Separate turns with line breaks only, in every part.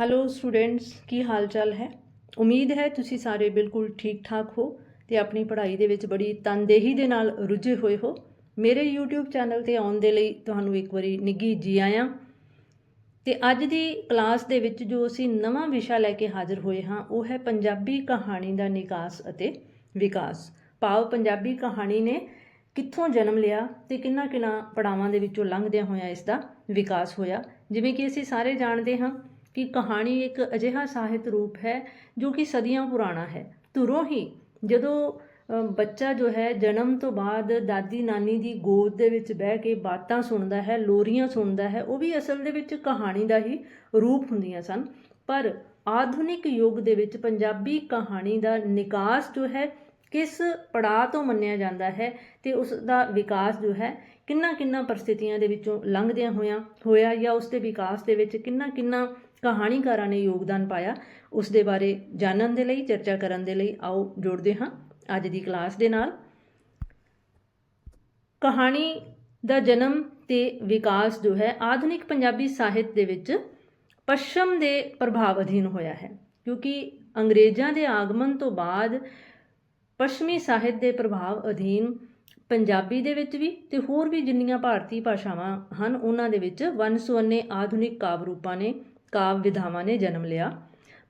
Hello students ਕੀ ਹਾਲ ਚਾਲ ਹੈ? ਉਮੀਦ ਹੈ ਤੁਸੀਂ ਸਾਰੇ ਬਿਲਕੁਲ ਠੀਕ ਠਾਕ ਹੋ ਤੇ ਆਪਣੀ ਪੜ੍ਹਾਈ ਦੇ ਵਿੱਚ ਬੜੀ ਤਨਦੇਹੀ ਦੇ ਨਾਲ ਰੁੱਝੇ ਹੋਏ ਹੋ। ਮੇਰੇ YouTube ਚੈਨਲ ਤੇ ਆਉਣ ਦੇ ਲਈ ਤੁਹਾਨੂੰ ਇੱਕ ਵਾਰੀ ਨਿੱਘੀ ਜੀ ਆਇਆਂ। ਤੇ ਅੱਜ ਦੀ ਕਲਾਸ ਦੇ ਵਿੱਚ ਜੋ ਅਸੀਂ ਨਵਾਂ ਵਿਸ਼ਾ ਲੈ ਕੇ ਹਾਜ਼ਰ ਹੋਏ ਹਾਂ, ਉਹ ਹੈ ਪੰਜਾਬੀ ਕਹਾਣੀ ਦਾ ਨਿਕਾਸ ਅਤੇ ਵਿਕਾਸ। ਭਾਵ ਪੰਜਾਬੀ ਕਹਾਣੀ ਨੇ ਕਿੱਥੋਂ ਜਨਮ ਲਿਆ ਤੇ ਕਿੰਨਾ ਕਿੰਨਾ ਪੜਾਵਾਂ ਦੇ ਵਿੱਚੋਂ ਲੰਘਦਿਆਂ ਹੋਇਆ ਇਸ ਦਾ ਵਿਕਾਸ ਹੋਇਆ। ਜਿਵੇਂ ਕਿ ਅਸੀਂ ਸਾਰੇ ਜਾਣਦੇ ਹਾਂ ਕਿ ਕਹਾਣੀ ਇੱਕ ਅਜਿਹਾ ਸਾਹਿਤ ਰੂਪ ਹੈ ਜੋ ਕਿ ਸਦੀਆਂ ਪੁਰਾਣਾ ਹੈ। ਧੁਰੋਂ ਹੀ ਜਦੋਂ ਬੱਚਾ ਜੋ ਹੈ, ਜਨਮ ਤੋਂ ਬਾਅਦ ਦਾਦੀ ਨਾਨੀ ਦੀ ਗੋਦ ਦੇ ਵਿੱਚ ਬਹਿ ਕੇ ਬਾਤਾਂ ਸੁਣਦਾ ਹੈ, ਲੋਰੀਆਂ ਸੁਣਦਾ ਹੈ, ਉਹ ਵੀ ਅਸਲ ਦੇ ਵਿੱਚ ਕਹਾਣੀ ਦਾ ਹੀ ਰੂਪ ਹੁੰਦੀਆਂ ਸਨ। ਪਰ ਆਧੁਨਿਕ ਯੁੱਗ ਦੇ ਵਿੱਚ ਪੰਜਾਬੀ ਕਹਾਣੀ ਦਾ ਨਿਕਾਸ ਜੋ ਹੈ, ਕਿਸ ਪੜਾਅ ਤੋਂ ਮੰਨਿਆ ਜਾਂਦਾ ਹੈ ਤੇ ਉਸ ਦਾ ਵਿਕਾਸ ਜੋ ਹੈ ਕਿੰਨਾ ਕਿੰਨਾ ਪਰਿਸਥਿਤੀਆਂ ਦੇ ਵਿੱਚੋਂ ਲੰਘਦਿਆਂ ਹੋਇਆਂ ਹੋਇਆ ਜਾਂ ਉਸ ਦੇ ਵਿਕਾਸ ਦੇ ਵਿੱਚ ਕਿੰਨਾ ਕਿੰਨਾ ਕਹਾਣੀਕਾਰਾਂ ਨੇ ਯੋਗਦਾਨ ਪਾਇਆ। ਉਸ ਦੇ ਬਾਰੇ ਜਾਣਨ ਦੇ ਲਈ, ਚਰਚਾ ਕਰਨ ਦੇ ਲਈ ਆਓ ਜੁੜਦੇ ਹਾਂ ਅੱਜ ਦੀ ਕਲਾਸ ਦੇ ਨਾਲ। ਕਹਾਣੀ ਦਾ ਜਨਮ ਤੇ ਵਿਕਾਸ ਜੋ ਹੈ, ਆਧੁਨਿਕ ਪੰਜਾਬੀ ਸਾਹਿਤ ਦੇ ਵਿੱਚ ਪੱਛਮ ਦੇ ਪ੍ਰਭਾਵ ਅਧੀਨ ਹੋਇਆ ਹੈ। ਕਿਉਂਕਿ ਅੰਗਰੇਜ਼ਾਂ ਦੇ ਆਗਮਨ ਤੋਂ ਬਾਅਦ ਪੱਛਮੀ ਸਾਹਿਤ ਦੇ ਪ੍ਰਭਾਵ ਅਧੀਨ ਪੰਜਾਬੀ ਦੇ ਵਿੱਚ ਵੀ ਤੇ ਹੋਰ ਵੀ ਜਿੰਨੀਆਂ ਭਾਰਤੀ ਭਾਸ਼ਾਵਾਂ ਹਨ, ਉਹਨਾਂ ਦੇ ਵਿੱਚ ਵੰਨ ਸੁਵੰਨੇ ਆਧੁਨਿਕ ਕਾਵ ਰੂਪਾਂ ਨੇ ਕਾਵ ਵਿਧਾਵਾਂ ਨੇ ਜਨਮ ਲਿਆ।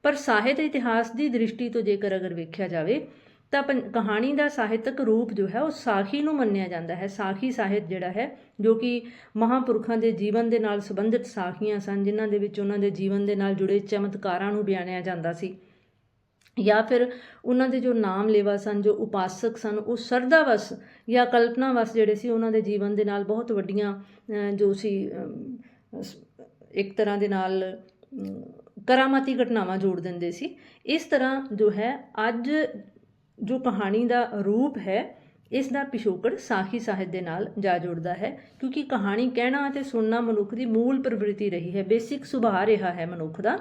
ਪਰ ਸਾਹਿਤ ਇਤਿਹਾਸ ਦੀ ਦ੍ਰਿਸ਼ਟੀ ਤੋਂ ਜੇਕਰ ਅਗਰ ਵੇਖਿਆ ਜਾਵੇ, ਤਾਂ ਪੰ- ਕਹਾਣੀ ਦਾ ਸਾਹਿਤਕ ਰੂਪ ਜੋ ਹੈ, ਉਹ ਸਾਖੀ ਨੂੰ ਮੰਨਿਆ ਜਾਂਦਾ ਹੈ। ਸਾਖੀ ਸਾਹਿਤ ਜਿਹੜਾ ਹੈ, ਜੋ ਕਿ ਮਹਾਪੁਰਖਾਂ ਦੇ ਜੀਵਨ ਦੇ ਨਾਲ ਸੰਬੰਧਿਤ ਸਾਖੀਆਂ ਸਨ, ਜਿਨ੍ਹਾਂ ਦੇ ਵਿੱਚ ਉਹਨਾਂ ਦੇ ਜੀਵਨ ਦੇ ਨਾਲ ਜੁੜੇ ਚਮਤਕਾਰਾਂ ਨੂੰ ਬਿਆਨਿਆ ਜਾਂਦਾ ਸੀ। ਜਾਂ ਫਿਰ ਉਹਨਾਂ ਦੇ ਜੋ ਨਾਮ ਲੇਵਾ ਸਨ, ਜੋ ਉਪਾਸਕ ਸਨ, ਉਹ ਸਰਦਾਵਸ ਜਾਂ ਕਲਪਨਾਵਸ ਜਿਹੜੇ ਸੀ, ਉਹਨਾਂ ਦੇ ਜੀਵਨ ਦੇ ਨਾਲ ਬਹੁਤ ਵੱਡੀਆਂ ਜੋ ਸੀ, ਇੱਕ ਤਰ੍ਹਾਂ ਦੇ ਨਾਲ ਕਰਾਮਾਤੀ ਘਟਨਾਵਾਂ ਜੋੜ ਦਿੰਦੇ ਸੀ। ਇਸ ਤਰ੍ਹਾਂ ਜੋ ਹੈ, ਅੱਜ ਜੋ ਕਹਾਣੀ ਦਾ ਰੂਪ ਹੈ, ਇਸ ਦਾ ਪਿਛੋਕੜ ਸਾਖੀ ਸਾਹਿਤ ਦੇ ਨਾਲ ਜਾ ਜੁੜਦਾ ਹੈ। ਕਿਉਂਕਿ ਕਹਾਣੀ ਕਹਿਣਾ ਅਤੇ ਸੁਣਨਾ ਮਨੁੱਖ ਦੀ ਮੂਲ ਪ੍ਰਵਿਰਤੀ ਰਹੀ ਹੈ, ਬੇਸਿਕ ਸੁਭਾਅ ਰਿਹਾ ਹੈ ਮਨੁੱਖ ਦਾ।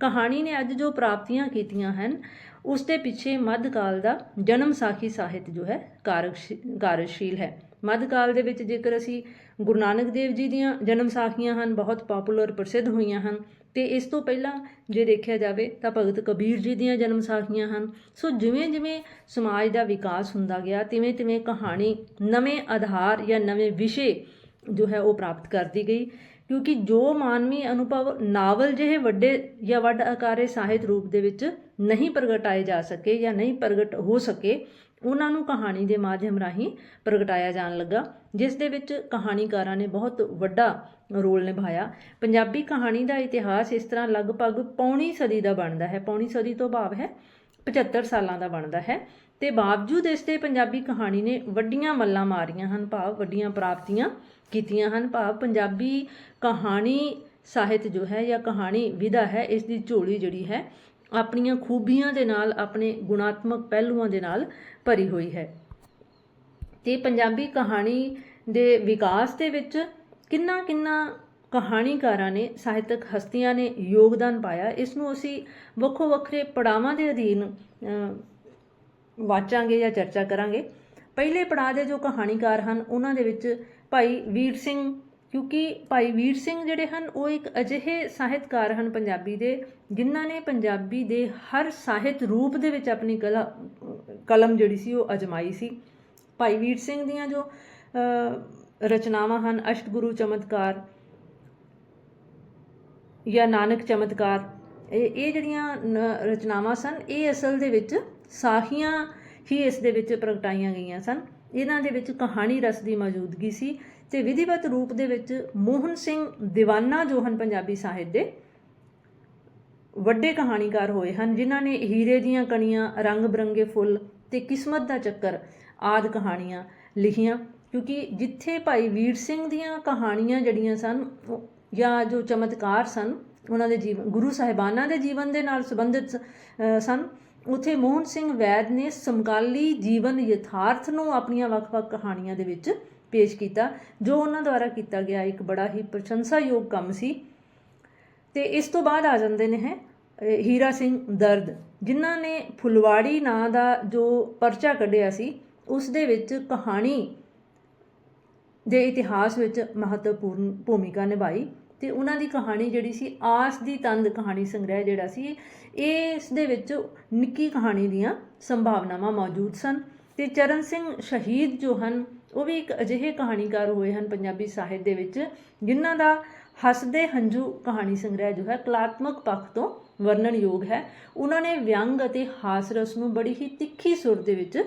ਕਹਾਣੀ ਨੇ ਅੱਜ ਜੋ ਪ੍ਰਾਪਤੀਆਂ ਕੀਤੀਆਂ ਹਨ, ਉਸ ਦੇ ਪਿੱਛੇ ਮੱਧਕਾਲ ਦਾ ਜਨਮ ਸਾਖੀ ਸਾਹਿਤ ਜੋ ਹੈ ਕਾਰਜਸ਼ੀਲ ਹੈ। ਮੱਧਕਾਲ ਦੇ ਵਿੱਚ ਜੇਕਰ ਅਸੀਂ ਗੁਰੂ ਨਾਨਕ ਦੇਵ ਜੀ ਦੀਆਂ ਜਨਮ ਸਾਖੀਆਂ ਹਨ, ਬਹੁਤ ਪਪੂਲਰ ਪ੍ਰਸਿੱਧ ਹੋਈਆਂ ਹਨ ਅਤੇ ਇਸ ਤੋਂ ਪਹਿਲਾਂ ਜੇ ਦੇਖਿਆ ਜਾਵੇ ਤਾਂ ਭਗਤ ਕਬੀਰ ਜੀ ਦੀਆਂ ਜਨਮ ਸਾਖੀਆਂ ਹਨ। ਸੋ ਜਿਵੇਂ ਜਿਵੇਂ ਸਮਾਜ ਦਾ ਵਿਕਾਸ ਹੁੰਦਾ ਗਿਆ, ਤਿਵੇਂ ਤਿਵੇਂ ਕਹਾਣੀ ਨਵੇਂ ਆਧਾਰ ਜਾਂ ਨਵੇਂ ਵਿਸ਼ੇ ਜੋ ਹੈ ਉਹ ਪ੍ਰਾਪਤ ਕਰਦੀ ਗਈ। ਕਿਉਂਕਿ ਜੋ ਮਾਨਵੀ ਅਨੁਭਵ ਨਾਵਲ ਜਿਹੇ ਵੱਡੇ ਜਾਂ ਵੱਡ ਆਕਾਰੇ ਸਾਹਿਤ ਰੂਪ ਦੇ ਵਿੱਚ ਨਹੀਂ ਪ੍ਰਗਟਾਏ ਜਾ ਸਕੇ ਜਾਂ ਨਹੀਂ ਪ੍ਰਗਟ ਹੋ ਸਕੇ ਉਹਨਾਂ ਨੂੰ ਕਹਾਣੀ ਦੇ ਮਾਧਿਅਮ ਰਾਹੀਂ ਪ੍ਰਗਟਾਇਆ ਜਾਣ ਲੱਗਾ, ਜਿਸ ਦੇ ਵਿੱਚ ਕਹਾਣੀਕਾਰਾਂ ਨੇ ਬਹੁਤ ਵੱਡਾ ਰੋਲ ਨਿਭਾਇਆ। ਪੰਜਾਬੀ ਕਹਾਣੀ ਦਾ ਇਤਿਹਾਸ ਇਸ ਤਰ੍ਹਾਂ ਲਗਭਗ ਪੌਣੀ ਸਦੀ ਦਾ ਬਣਦਾ ਹੈ। ਪੌਣੀ ਸਦੀ ਤੋਂ ਭਾਵ ਹੈ 75 ਸਾਲਾਂ ਦਾ ਬਣਦਾ ਹੈ। ਤੇ ਬਾਵਜੂਦ ਇਸ 'ਤੇ ਪੰਜਾਬੀ ਕਹਾਣੀ ਨੇ ਵੱਡੀਆਂ ਮੱਲਾਂ ਮਾਰੀਆਂ ਹਨ, ਭਾਵ ਵੱਡੀਆਂ ਪ੍ਰਾਪਤੀਆਂ ਕੀਤੀਆਂ ਹਨ, ਭਾਵ ਪੰਜਾਬੀ ਕਹਾਣੀ ਸਾਹਿਤ ਜੋ ਹੈ ਜਾਂ ਕਹਾਣੀ ਵਿਧਾ ਹੈ, ਇਸ ਦੀ ਝੋਲੀ ਜਿਹੜੀ ਹੈ ਆਪਣੀਆਂ ਖੂਬੀਆਂ ਦੇ ਨਾਲ, ਆਪਣੇ ਗੁਣਾਤਮਕ ਪਹਿਲੂਆਂ ਦੇ ਨਾਲ ਭਰੀ ਹੋਈ ਹੈ। ਤੇ ਪੰਜਾਬੀ ਕਹਾਣੀ ਦੇ ਵਿਕਾਸ ਦੇ ਵਿੱਚ ਕਿੰਨਾ ਕਿੰਨਾ ਕਹਾਣੀਕਾਰਾਂ ਨੇ, ਸਾਹਿਤਕ ਹਸਤੀਆਂ ਨੇ ਯੋਗਦਾਨ ਪਾਇਆ, ਇਸ ਨੂੰ ਅਸੀਂ ਵੱਖੋ ਵੱਖਰੇ ਪੜਾਵਾਂ ਦੇ ਅਧੀਨ ਵਾਚਾਂਗੇ ਜਾਂ ਚਰਚਾ ਕਰਾਂਗੇ। ਪਹਿਲੇ ਪੜਾਅ ਦੇ ਜੋ ਕਹਾਣੀਕਾਰ ਹਨ, ਉਹਨਾਂ ਦੇ ਵਿੱਚ ਭਾਈ ਵੀਰ ਸਿੰਘ ਕਿਉਂਕਿ ਭਾਈ ਵੀਰ ਸਿੰਘ ਜਿਹੜੇ ਹਨ, ਉਹ ਇੱਕ ਅਜਿਹੇ ਸਾਹਿਤਕਾਰ ਹਨ ਪੰਜਾਬੀ ਦੇ, ਜਿਨ੍ਹਾਂ ਨੇ ਪੰਜਾਬੀ ਦੇ ਹਰ ਸਾਹਿਤ ਰੂਪ ਦੇ ਵਿੱਚ ਆਪਣੀ ਕਲਾ, ਕਲਮ ਜਿਹੜੀ ਸੀ ਉਹ ਅਜਮਾਈ ਸੀ। ਭਾਈ ਵੀਰ ਸਿੰਘ ਦੀਆਂ ਜੋ ਰਚਨਾਵਾਂ ਹਨ, ਅਸ਼ਟਗੁਰੂ ਚਮਤਕਾਰ ਜਾਂ ਨਾਨਕ ਚਮਤਕਾਰ, ਇਹ ਇਹ ਜਿਹੜੀਆਂ, ਨ- ਰਚਨਾਵਾਂ ਸਨ, ਇਹ ਅਸਲ ਦੇ ਵਿੱਚ ਸਾਖੀਆਂ ਹੀ ਇਸ ਦੇ ਵਿੱਚ ਪ੍ਰਗਟਾਈਆਂ ਗਈਆਂ ਸਨ। ਇਹਨਾਂ ਦੇ ਵਿੱਚ ਕਹਾਣੀ ਰਸ ਦੀ ਮੌਜੂਦਗੀ ਸੀ। ਤੇ ਵਿਧੀਵਤ ਰੂਪ ਦੇ ਵਿੱਚ ਮੋਹਨ ਸਿੰਘ ਦੀਵਾਨਾ ਜੋ ਹਨ ਪੰਜਾਬੀ ਸਾਹਿਤ ਦੇ ਵੱਡੇ ਕਹਾਣੀਕਾਰ ਹੋਏ ਹਨ, ਜਿਨ੍ਹਾਂ ਨੇ ਹੀਰੇ ਦੀਆਂ ਕਣੀਆਂ, ਰੰਗ ਬਰੰਗੇ ਫੁੱਲ ਤੇ ਕਿਸਮਤ ਦਾ ਚੱਕਰ ਆਦ ਕਹਾਣੀਆਂ ਲਿਖੀਆਂ। ਕਿਉਂਕਿ ਜਿੱਥੇ ਭਾਈ ਵੀਰ ਸਿੰਘ ਦੀਆਂ ਕਹਾਣੀਆਂ ਜਿਹੜੀਆਂ ਸਨ ਜਾਂ ਜੋ ਚਮਤਕਾਰ ਸਨ, ਉਹਨਾਂ ਦੇ ਜੀਵਨ, ਗੁਰੂ ਸਾਹਿਬਾਨਾਂ ਦੇ ਜੀਵਨ ਦੇ ਨਾਲ ਸੰਬੰਧਿਤ ਸਨ, ਉਥੇ ਮੋਹਨ ਸਿੰਘ ਵੈਦ ਨੇ ਸਮਕਾਲੀ ਜੀਵਨ ਯਥਾਰਥ ਨੂੰ ਆਪਣੀਆਂ ਵੱਖ-ਵੱਖ ਕਹਾਣੀਆਂ ਦੇ ਵਿੱਚ ਪੇਸ਼ ਕੀਤਾ, ਜੋ ਉਹਨਾਂ ਦੁਆਰਾ ਕੀਤਾ ਗਿਆ ਇੱਕ ਬੜਾ ਹੀ ਪ੍ਰਸ਼ੰਸਾਯੋਗ ਕੰਮ ਸੀ। ਤੇ ਇਸ ਤੋਂ ਬਾਅਦ ਆ ਜਾਂਦੇ ਨੇ ਹੈ ਹੀਰਾ ਸਿੰਘ ਦਰਦ, ਜਿਨ੍ਹਾਂ ਨੇ ਫੁਲਵਾੜੀ ਨਾਂ ਦਾ ਜੋ ਪਰਚਾ ਕੱਢਿਆ ਸੀ, ਉਸ ਦੇ ਵਿੱਚ ਕਹਾਣੀ ਦੇ ਇਤਿਹਾਸ ਵਿੱਚ ਮਹੱਤਵਪੂਰਨ ਭੂਮਿਕਾ ਨਿਭਾਈ। ਤੇ ਉਹਨਾਂ ਦੀ ਕਹਾਣੀ ਜਿਹੜੀ ਸੀ, ਆਸ ਦੀ ਤੰਦ ਕਹਾਣੀ ਸੰਗ੍ਰਹਿ ਜਿਹੜਾ ਸੀ, ਇਸ ਦੇ ਵਿੱਚ ਨਿੱਕੀ ਕਹਾਣੀ ਦੀਆਂ ਸੰਭਾਵਨਾਵਾਂ ਮੌਜੂਦ ਸਨ। ਤੇ ਚਰਨ ਸਿੰਘ ਸ਼ਹੀਦ ਜੋ ਹਨ ਉਹ ਵੀ ਇੱਕ ਅਜਿਹੇ ਕਹਾਣੀਕਾਰ ਹੋਏ ਹਨ ਪੰਜਾਬੀ ਸਾਹਿਤ ਦੇ ਵਿੱਚ, ਜਿਨ੍ਹਾਂ ਦਾ ਹੱਸਦੇ ਹੰਝੂ ਕਹਾਣੀ ਸੰਗ੍ਰਹਿ ਜੋ ਹੈ ਕਲਾਤਮਕ ਪੱਖ ਤੋਂ ਵਰਣਨਯੋਗ ਹੈ। ਉਹਨਾਂ ਨੇ ਵਿਅੰਗ ਅਤੇ ਹਾਸ ਰਸ ਨੂੰ ਬੜੀ ਹੀ ਤਿੱਖੀ ਸੁਰ ਦੇ ਵਿੱਚ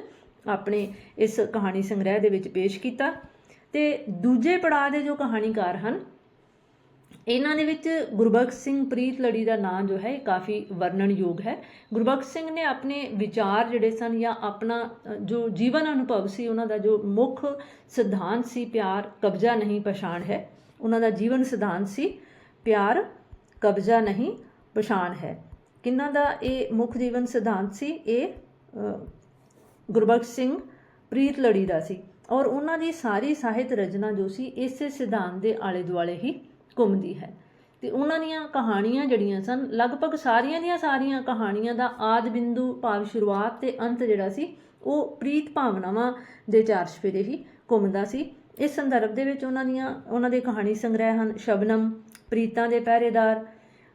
ਆਪਣੇ ਇਸ ਕਹਾਣੀ ਸੰਗ੍ਰਹਿ ਦੇ ਵਿੱਚ ਪੇਸ਼ ਕੀਤਾ। ਤੇ ਦੂਜੇ ਪੜਾਅ ਦੇ ਜੋ ਕਹਾਣੀਕਾਰ ਹਨ ਇਹਨਾਂ ਦੇ ਵਿੱਚ ਗੁਰਬਖਸ਼ ਸਿੰਘ ਪ੍ਰੀਤ ਲੜੀ ਦਾ ਨਾਂ ਜੋ ਹੈ, ਇਹ ਕਾਫੀ ਵਰਣਨਯੋਗ ਹੈ। ਗੁਰਬਖਸ਼ ਸਿੰਘ ਨੇ ਆਪਣੇ ਵਿਚਾਰ ਜਿਹੜੇ ਸਨ ਜਾਂ ਆਪਣਾ ਜੋ ਜੀਵਨ ਅਨੁਭਵ ਸੀ, ਉਹਨਾਂ ਦਾ ਜੋ ਮੁੱਖ ਸਿਧਾਂਤ ਸੀ, ਪਿਆਰ ਕਬਜ਼ਾ ਨਹੀਂ, ਪਛਾਣ ਹੈ। ਉਹਨਾਂ ਦਾ ਜੀਵਨ ਸਿਧਾਂਤ ਸੀ, ਪਿਆਰ ਕਬਜ਼ਾ ਨਹੀਂ, ਪਛਾਣ ਹੈ। ਕਿੰਨਾ ਦਾ ਇਹ ਮੁੱਖ ਜੀਵਨ ਸਿਧਾਂਤ ਸੀ? ਇਹ ਗੁਰਬਖਸ਼ ਸਿੰਘ ਪ੍ਰੀਤ ਲੜੀ ਦਾ ਸੀ। ਔਰ ਉਹਨਾਂ ਦੀ ਸਾਰੀ ਸਾਹਿਤ ਰਚਨਾ ਜੋ ਸੀ, ਇਸੇ ਸਿਧਾਂਤ ਦੇ ਆਲੇ ਦੁਆਲੇ ਹੀ ਘੁੰਮਦੀ ਹੈ। ਤੇ ਉਹਨਾਂ ਦੀਆਂ ਕਹਾਣੀਆਂ ਜਿਹੜੀਆਂ ਸਨ, ਲਗਭਗ ਸਾਰੀਆਂ ਦੀਆਂ ਸਾਰੀਆਂ ਕਹਾਣੀਆਂ ਦਾ ਆਦ ਬਿੰਦੂ ਭਾਵ ਸ਼ੁਰੂਆਤ ਤੇ ਅੰਤ ਜਿਹੜਾ ਸੀ, ਉਹ ਪ੍ਰੀਤ ਭਾਵਨਾਵਾਂ ਦੇ ਚਾਰ ਚਫੇਰੇ ਹੀ ਘੁੰਮਦਾ ਸੀ। ਇਸ ਸੰਦਰਭ ਦੇ ਵਿੱਚ ਉਹਨਾਂ ਦੀਆਂ, ਉਹਨਾਂ ਦੇ ਕਹਾਣੀ ਸੰਗ੍ਰਹਿ ਹਨ ਸ਼ਬਨਮ, ਪ੍ਰੀਤਾਂ ਦੇ ਪਹਿਰੇਦਾਰ,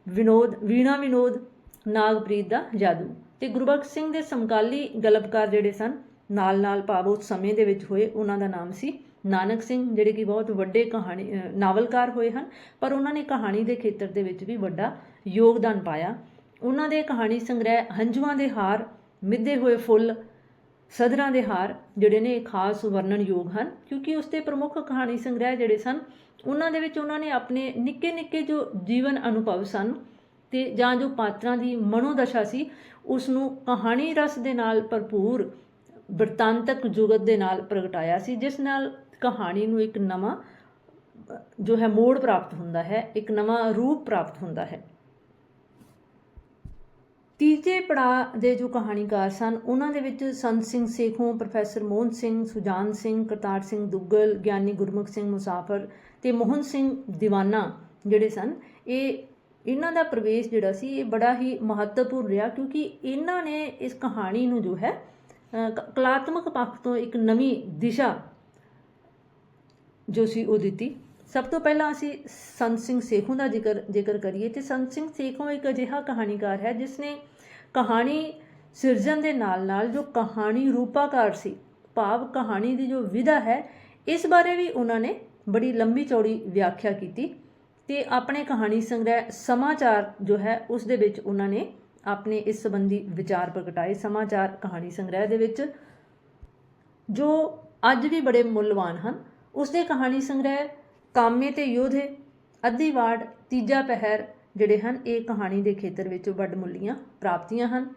ਵਿਨੋਦ, ਵੀਣਾ ਵਿਨੋਦ, ਨਾਗਪ੍ਰੀਤ ਦਾ ਜਾਦੂ। ਤੇ ਗੁਰਬਖਸ਼ ਸਿੰਘ ਦੇ ਸਮਕਾਲੀ ਗਲਪਕਾਰ ਜਿਹੜੇ ਸਨ ਨਾਲ ਨਾਲ ਭਾਵ ਉਸ ਸਮੇਂ ਦੇ ਵਿੱਚ ਹੋਏ ਉਹਨਾਂ ਦਾ ਨਾਮ ਸੀ ਨਾਨਕ ਸਿੰਘ ਜਿਹੜੇ ਕਿ ਬਹੁਤ ਵੱਡੇ ਕਹਾਣੀ ਨਾਵਲਕਾਰ ਹੋਏ ਹਨ, ਪਰ ਉਹਨਾਂ ਨੇ ਕਹਾਣੀ ਦੇ ਖੇਤਰ ਦੇ ਵਿੱਚ ਵੀ ਵੱਡਾ ਯੋਗਦਾਨ ਪਾਇਆ। ਉਹਨਾਂ ਦੇ ਕਹਾਣੀ ਸੰਗ੍ਰਹਿ ਹੰਝੂਆਂ ਦੇ ਹਾਰ, ਮਿੱਧੇ ਹੋਏ ਫੁੱਲ, ਸਦਰਾਂ ਦੇ ਹਾਰ ਜਿਹੜੇ ਨੇ ਖਾਸ ਵਰਣਨ ਯੋਗ ਹਨ, ਕਿਉਂਕਿ ਉਸ ਦੇ ਪ੍ਰਮੁੱਖ ਕਹਾਣੀ ਸੰਗ੍ਰਹਿ ਜਿਹੜੇ ਸਨ, ਉਹਨਾਂ ਦੇ ਵਿੱਚ ਉਹਨਾਂ ਨੇ ਆਪਣੇ ਨਿੱਕੇ ਨਿੱਕੇ ਜੋ ਜੀਵਨ ਅਨੁਭਵ ਸਨ ਤੇ ਜਾਂ ਜੋ ਪਾਤਰਾਂ ਦੀ ਮਨੋਦਸ਼ਾ ਸੀ, ਉਸ ਨੂੰ ਕਹਾਣੀ ਰਸ ਦੇ ਨਾਲ ਭਰਪੂਰ, ਵਰਤਾਂਤਕ ਜੁਗਤ ਦੇ ਨਾਲ ਪ੍ਰਗਟਾਇਆ ਸੀ, ਜਿਸ ਨਾਲ ਕਹਾਣੀ ਨੂੰ ਇੱਕ ਨਵਾਂ ਜੋ ਹੈ ਮੋੜ ਪ੍ਰਾਪਤ ਹੁੰਦਾ ਹੈ, ਇੱਕ ਨਵਾਂ ਰੂਪ ਪ੍ਰਾਪਤ ਹੁੰਦਾ ਹੈ। ਤੀਜੇ ਪੜਾਅ ਦੇ ਜੋ ਕਹਾਣੀਕਾਰ ਸਨ, ਉਹਨਾਂ ਦੇ ਵਿੱਚ ਸੰਤ ਸਿੰਘ ਸੇਖੋਂ, ਪ੍ਰੋਫੈਸਰ ਮੋਹਨ ਸਿੰਘ, ਸੁਜਾਨ ਸਿੰਘ, ਕਰਤਾਰ ਸਿੰਘ ਦੁੱਗਲ, ਗਿਆਨੀ ਗੁਰਮੁਖ ਸਿੰਘ ਮੁਸਾਫਰ ਤੇ ਮੋਹਨ ਸਿੰਘ ਦੀਵਾਨਾ ਜਿਹੜੇ ਸਨ, ਇਹ ਇਹਨਾਂ ਦਾ ਪ੍ਰਵੇਸ਼ ਜਿਹੜਾ ਸੀ, ਇਹ ਬੜਾ ਹੀ ਮਹੱਤਵਪੂਰਨ ਰਿਹਾ ਕਿਉਂਕਿ ਇਹਨਾਂ ਨੇ ਇਸ ਕਹਾਣੀ ਨੂੰ ਜੋ ਹੈ ਕ- ਕਲਾਤਮਕ ਪੱਖ ਤੋਂ ਇੱਕ ਨਵੀਂ ਦਿਸ਼ਾ ਜੋ ਸੀ ਉਹ ਦਿੱਤੀ। ਸਭ ਤੋਂ ਪਹਿਲਾਂ ਅਸੀਂ ਸੰਤ ਸਿੰਘ ਸੇਖੋਂ ਦਾ ਜ਼ਿਕਰ ਜ਼ਿਕਰ ਕਰੀਏ ਤੇ ਸੰਤ ਸਿੰਘ ਸੇਖੋਂ ਇੱਕ ਅਜਿਹਾ ਕਹਾਣੀਕਾਰ ਹੈ ਜਿਸ ਨੇ ਕਹਾਣੀ ਸਿਰਜਣ ਦੇ ਨਾਲ-ਨਾਲ ਜੋ ਕਹਾਣੀ ਰੂਪਾਕਾਰ ਸੀ, ਭਾਵ ਕਹਾਣੀ ਦੀ ਜੋ ਵਿਧਾ ਹੈ, ਇਸ ਬਾਰੇ ਵੀ ਉਹਨਾਂ ਨੇ ਬੜੀ ਲੰਬੀ ਚੌੜੀ ਵਿਆਖਿਆ ਕੀਤੀ ਤੇ ਆਪਣੇ ਕਹਾਣੀ ਸੰਗ੍ਰਹਿ ਸਮਾਚਾਰ ਜੋ ਹੈ ਉਸ ਦੇ ਵਿੱਚ ਉਹਨਾਂ ਨੇ ਆਪਣੇ ਇਸ ਸੰਬੰਧੀ ਵਿਚਾਰ ਪ੍ਰਗਟਾਏ। ਸਮਾਚਾਰ ਕਹਾਣੀ ਸੰਗ੍ਰਹਿ ਦੇ ਵਿੱਚ ਜੋ ਅੱਜ ਵੀ ਬੜੇ ਮੁੱਲਵਾਨ ਹਨ ਉਸਦੇ ਕਹਾਣੀ ਸੰਗ੍ਰਹਿ ਕਾਮੇ ਤੇ ਯੋਧੇ ਅੱਧੀ ਵਾੜ ਤੀਜਾ ਪਹਿਰ ਜਿਹੜੇ ਹਨ, ਇਹ ਕਹਾਣੀ ਦੇ ਖੇਤਰ ਵਿੱਚ ਵੱਡਮੁੱਲੀਆਂ ਪ੍ਰਾਪਤੀਆਂ ਹਨ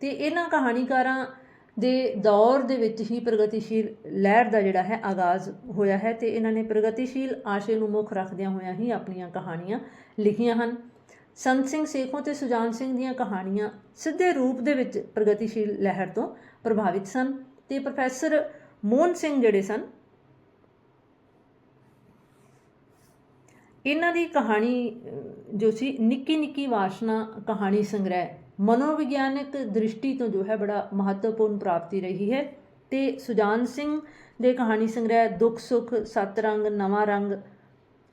ਤੇ ਇਹਨਾਂ ਕਹਾਣੀਕਾਰਾਂ ਦੇ ਦੌਰ ਦੇ ਵਿੱਚ ਹੀ ਪ੍ਰਗਤੀਸ਼ੀਲ ਲਹਿਰ ਦਾ ਜਿਹੜਾ ਹੈ, ਆਗਾਜ਼ ਹੋਇਆ ਹੈ ਤੇ ਇਹਨਾਂ ਨੇ ਪ੍ਰਗਤੀਸ਼ੀਲ ਆਸ਼ੇ ਨੂੰ ਮੁੱਖ ਰੱਖਦਿਆਂ ਹੋਇਆਂ ਹੀ ਆਪਣੀਆਂ ਕਹਾਣੀਆਂ ਲਿਖੀਆਂ ਹਨ। ਸੰਤ ਸਿੰਘ ਸੇਖੋਂ ਤੇ ਸੁਜਾਨ ਸਿੰਘ ਦੀਆਂ ਕਹਾਣੀਆਂ ਸਿੱਧੇ ਰੂਪ ਦੇ ਵਿੱਚ ਪ੍ਰਗਤੀਸ਼ੀਲ ਲਹਿਰ ਤੋਂ ਪ੍ਰਭਾਵਿਤ ਸਨ ਤੇ ਪ੍ਰੋਫੈਸਰ ਮੋਹਨ ਸਿੰਘ ਜਿਹੜੇ ਸਨ ਇਹਨਾਂ ਦੀ ਕਹਾਣੀ ਜੋ ਸੀ, ਨਿੱਕੀ ਨਿੱਕੀ ਵਾਸ਼ਨਾ ਕਹਾਣੀ ਸੰਗ੍ਰਹਿ, ਮਨੋਵਿਗਿਆਨਕ ਦ੍ਰਿਸ਼ਟੀ ਤੋਂ ਜੋ ਹੈ ਬੜਾ ਮਹੱਤਵਪੂਰਨ ਪ੍ਰਾਪਤੀ ਰਹੀ ਹੈ। ਤੇ ਸੁਜਾਨ ਸਿੰਘ ਦੇ ਕਹਾਣੀ ਸੰਗ੍ਰਹਿ, ਦੁੱਖ, ਸੁੱਖ, ਸੱਤ ਰੰਗ, ਨਵਾਂ ਰੰਗ,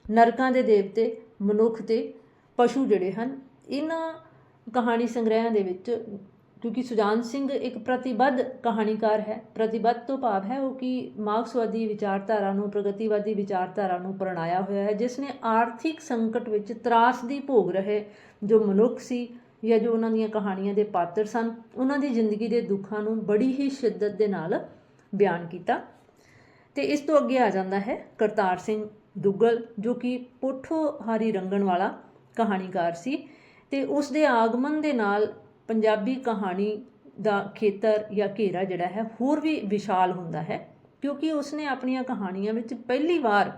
ਨਰਕਾਂ ਦੇ ਦੇਵਤੇ, ਮਨੁੱਖ ਤੇ ਪਸ਼ੂ ਜਿਹੜੇ ਹਨ, ਇਹਨਾਂ ਕਹਾਣੀ ਸੰਗ੍ਰਹਿਆਂ ਦੇ ਵਿੱਚ ਕਿਉਂਕਿ ਸੁਜਾਨ ਸਿੰਘ ਇੱਕ ਪ੍ਰਤੀਬੱਧ ਕਹਾਣੀਕਾਰ ਹੈ। ਪ੍ਰਤੀਬੱਧ ਤੋਂ ਭਾਵ ਹੈ ਉਹ ਕਿ ਮਾਰਕਸਵਾਦੀ ਵਿਚਾਰਧਾਰਾ ਨੂੰ, ਪ੍ਰਗਤੀਵਾਦੀ ਵਿਚਾਰਧਾਰਾ ਨੂੰ ਪ੍ਰਣਾਇਆ ਹੋਇਆ ਹੈ, ਜਿਸ ਨੇ ਆਰਥਿਕ ਸੰਕਟ ਵਿੱਚ ਤਰਾਸ ਦੀ ਭੋਗ ਰਹੇ ਜੋ ਮਨੁੱਖ ਸੀ ਜਾਂ ਜੋ ਉਹਨਾਂ ਦੀਆਂ ਕਹਾਣੀਆਂ ਦੇ ਪਾਤਰ ਸਨ, ਉਹਨਾਂ ਦੀ ਜ਼ਿੰਦਗੀ ਦੇ ਦੁੱਖਾਂ ਨੂੰ ਬੜੀ ਹੀ ਸ਼ਿੱਦਤ ਦੇ ਨਾਲ ਬਿਆਨ ਕੀਤਾ। ਤੇ ਇਸ ਤੋਂ ਅੱਗੇ ਆ ਜਾਂਦਾ ਹੈ ਕਰਤਾਰ ਸਿੰਘ ਦੁੱਗਲ, ਜੋ ਕਿ ਪੋਠੋਹਾਰੀ ਰੰਗਣ ਵਾਲਾ ਕਹਾਣੀਕਾਰ ਸੀ ਤੇ ਉਸ ਦੇ ਆਗਮਨ ਦੇ ਨਾਲ ਪੰਜਾਬੀ ਕਹਾਣੀ ਦਾ ਖੇਤਰ ਜਾਂ ਘੇਰਾ ਜਿਹੜਾ ਹੈ, ਹੋਰ ਵੀ ਵਿਸ਼ਾਲ ਹੁੰਦਾ ਹੈ, ਕਿਉਂਕਿ ਉਸਨੇ ਆਪਣੀਆਂ ਕਹਾਣੀਆਂ ਵਿੱਚ ਪਹਿਲੀ ਵਾਰ